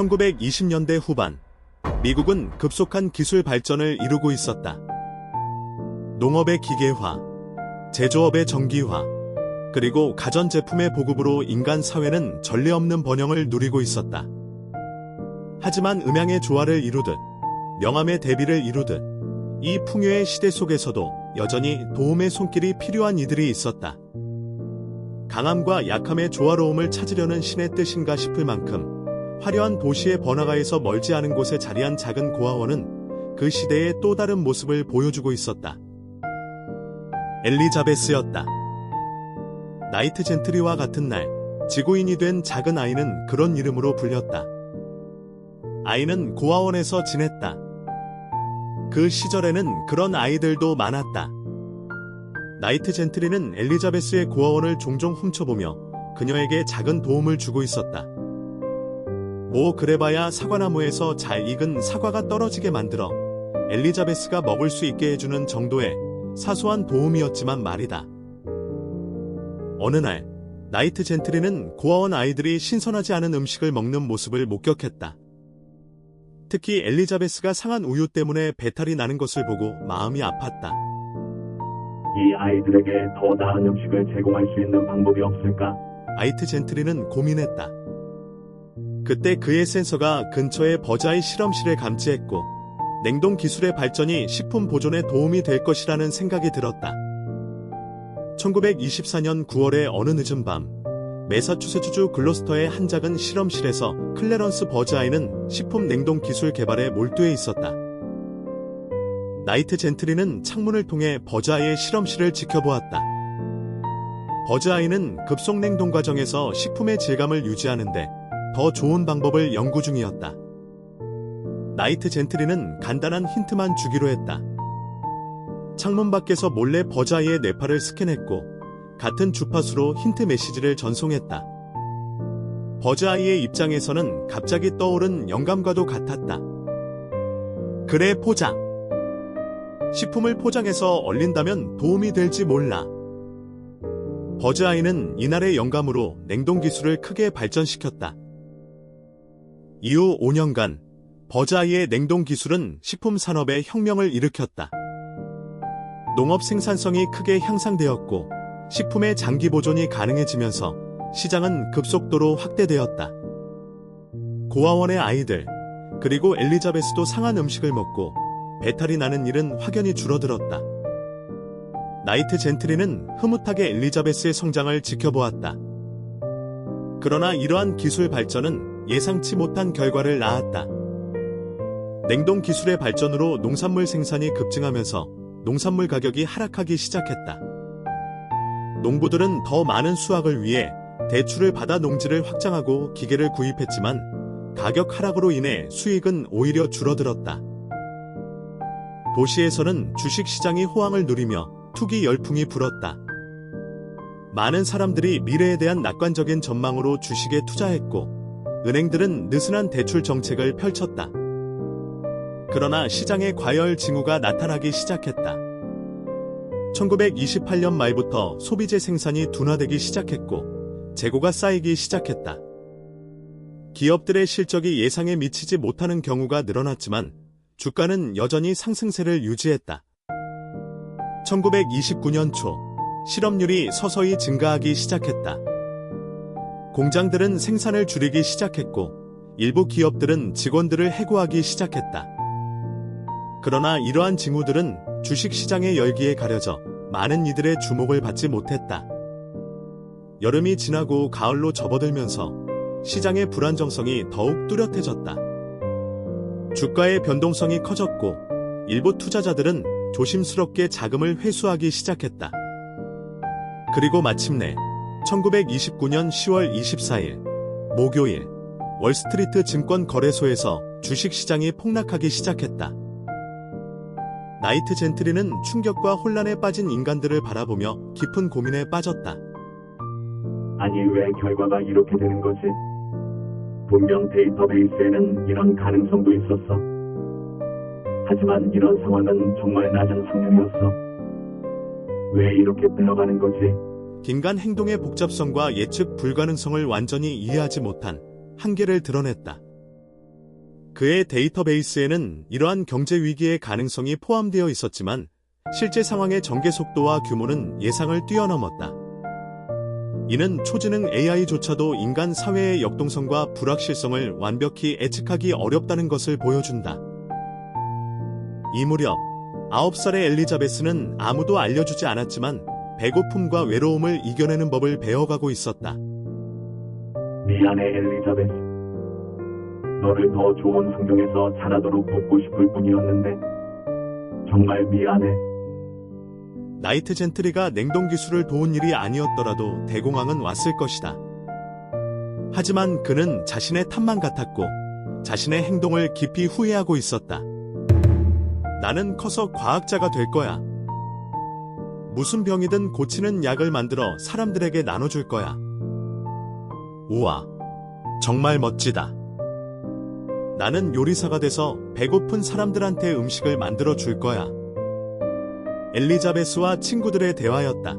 1920년대 후반, 미국은 급속한 기술 발전을 이루고 있었다. 농업의 기계화, 제조업의 전기화, 그리고 가전제품의 보급으로 인간 사회는 전례 없는 번영을 누리고 있었다. 하지만 음양의 조화를 이루듯, 명암의 대비를 이루듯, 이 풍요의 시대 속에서도 여전히 도움의 손길이 필요한 이들이 있었다. 강함과 약함의 조화로움을 찾으려는 신의 뜻인가 싶을 만큼 화려한 도시의 번화가에서 멀지 않은 곳에 자리한 작은 고아원은 그 시대의 또 다른 모습을 보여주고 있었다. 엘리자베스였다. 나이트 젠트리와 같은 날, 지구인이 된 작은 아이는 그런 이름으로 불렸다. 아이는 고아원에서 지냈다. 그 시절에는 그런 아이들도 많았다. 나이트 젠트리는 엘리자베스의 고아원을 종종 훔쳐보며 그녀에게 작은 도움을 주고 있었다. 뭐 그래봐야 사과나무에서 잘 익은 사과가 떨어지게 만들어 엘리자베스가 먹을 수 있게 해주는 정도의 사소한 도움이었지만 말이다. 어느 날, 나이트 젠트리는 고아원 아이들이 신선하지 않은 음식을 먹는 모습을 목격했다. 특히 엘리자베스가 상한 우유 때문에 배탈이 나는 것을 보고 마음이 아팠다. 이 아이들에게 더 나은 음식을 제공할 수 있는 방법이 없을까? 아이트 젠트리는 고민했다. 그때 그의 센서가 근처의 버자의 실험실에 감지했고 냉동 기술의 발전이 식품 보존에 도움이 될 것이라는 생각이 들었다. 1924년 9월의 어느 늦은 밤, 매사추세츠주 글로스터의 한 작은 실험실에서 클레런스 버즈아이는 식품 냉동 기술 개발에 몰두해 있었다. 나이트 젠트리는 창문을 통해 버즈아이의 실험실을 지켜보았다. 버즈아이는 급속 냉동 과정에서 식품의 질감을 유지하는데 더 좋은 방법을 연구 중이었다. 나이트 젠트리는 간단한 힌트만 주기로 했다. 창문 밖에서 몰래 버자이의 뇌파를 스캔했고 같은 주파수로 힌트 메시지를 전송했다. 버즈아이의 입장에서는 갑자기 떠오른 영감과도 같았다. 그래 포장. 식품을 포장해서 얼린다면 도움이 될지 몰라. 버즈아이는 이날의 영감으로 냉동 기술을 크게 발전시켰다. 이후 5년간 버즈아이의 냉동 기술은 식품 산업에 혁명을 일으켰다. 농업 생산성이 크게 향상되었고 식품의 장기 보존이 가능해지면서 시장은 급속도로 확대되었다. 고아원의 아이들, 그리고 엘리자베스도 상한 음식을 먹고 배탈이 나는 일은 확연히 줄어들었다. 나이트 젠트리는 흐뭇하게 엘리자베스의 성장을 지켜보았다. 그러나 이러한 기술 발전은 예상치 못한 결과를 낳았다. 냉동 기술의 발전으로 농산물 생산이 급증하면서 농산물 가격이 하락하기 시작했다. 농부들은 더 많은 수확을 위해 대출을 받아 농지를 확장하고 기계를 구입했지만 가격 하락으로 인해 수익은 오히려 줄어들었다. 도시에서는 주식 시장이 호황을 누리며 투기 열풍이 불었다. 많은 사람들이 미래에 대한 낙관적인 전망으로 주식에 투자했고, 은행들은 느슨한 대출 정책을 펼쳤다. 그러나 시장에 과열 징후가 나타나기 시작했다. 1928년 말부터 소비재 생산이 둔화되기 시작했고, 재고가 쌓이기 시작했다. 기업들의 실적이 예상에 미치지 못하는 경우가 늘어났지만, 주가는 여전히 상승세를 유지했다. 1929년 초 실업률이 서서히 증가하기 시작했다. 공장들은 생산을 줄이기 시작했고 일부 기업들은 직원들을 해고하기 시작했다. 그러나 이러한 징후들은 주식시장의 열기에 가려져 많은 이들의 주목을 받지 못했다. 여름이 지나고 가을로 접어들면서 시장의 불안정성이 더욱 뚜렷해졌다. 주가의 변동성이 커졌고 일부 투자자들은 조심스럽게 자금을 회수하기 시작했다. 그리고 마침내 1929년 10월 24일 목요일 월스트리트 증권 거래소에서 주식시장이 폭락하기 시작했다. 나이트 젠트리는 충격과 혼란에 빠진 인간들을 바라보며 깊은 고민에 빠졌다. 아니 왜 결과가 이렇게 되는 거지? 분명 데이터베이스에는 이런 가능성도 있었어. 하지만 이런 상황은 정말 낮은 확률이었어. 왜 이렇게 흘러가는 거지? 인간 행동의 복잡성과 예측 불가능성을 완전히 이해하지 못한 한계를 드러냈다. 그의 데이터베이스에는 이러한 경제 위기의 가능성이 포함되어 있었지만 실제 상황의 전개 속도와 규모는 예상을 뛰어넘었다. 이는 초지능 AI조차도 인간 사회의 역동성과 불확실성을 완벽히 예측하기 어렵다는 것을 보여준다. 이 무렵 9살의 엘리자베스는 아무도 알려주지 않았지만 배고픔과 외로움을 이겨내는 법을 배워가고 있었다. 미안해, 엘리자베스. 너를 더 좋은 환경에서 자라도록 돕고 싶을 뿐이었는데, 정말 미안해. 나이트 젠트리가 냉동 기술을 도운 일이 아니었더라도 대공황은 왔을 것이다. 하지만 그는 자신의 탓만 같았고 자신의 행동을 깊이 후회하고 있었다. 나는 커서 과학자가 될 거야. 무슨 병이든 고치는 약을 만들어 사람들에게 나눠줄 거야. 우와, 정말 멋지다. 나는 요리사가 돼서 배고픈 사람들한테 음식을 만들어 줄 거야. 엘리자베스와 친구들의 대화였다.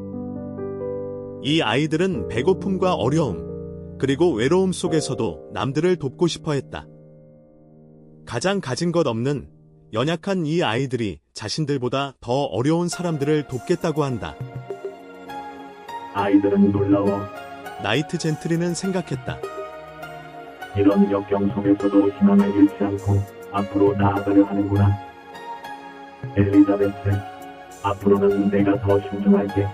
이 아이들은 배고픔과 어려움, 그리고 외로움 속에서도 남들을 돕고 싶어 했다. 가장 가진 것 없는 연약한 이 아이들이 자신들보다 더 어려운 사람들을 돕겠다고 한다. 아이들은 놀라워. 나이트 젠트리는 생각했다. 이런 역경 속에서도 희망을 잃지 않고 앞으로 나아가려 하는구나. 엘리자베스, 앞으로는 내가 더 신중할게.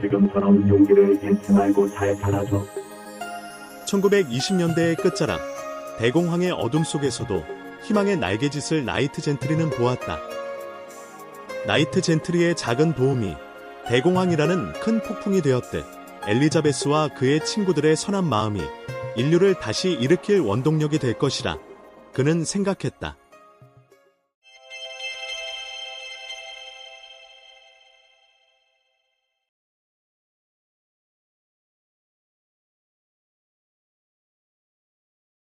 지금처럼 용기를 잃지 말고 잘 자라줘. 1920년대의 끝자락, 대공황의 어둠 속에서도 희망의 날개짓을 나이트 젠트리는 보았다. 나이트 젠트리의 작은 도움이 대공황이라는 큰 폭풍이 되었듯 엘리자베스와 그의 친구들의 선한 마음이 인류를 다시 일으킬 원동력이 될 것이라 그는 생각했다.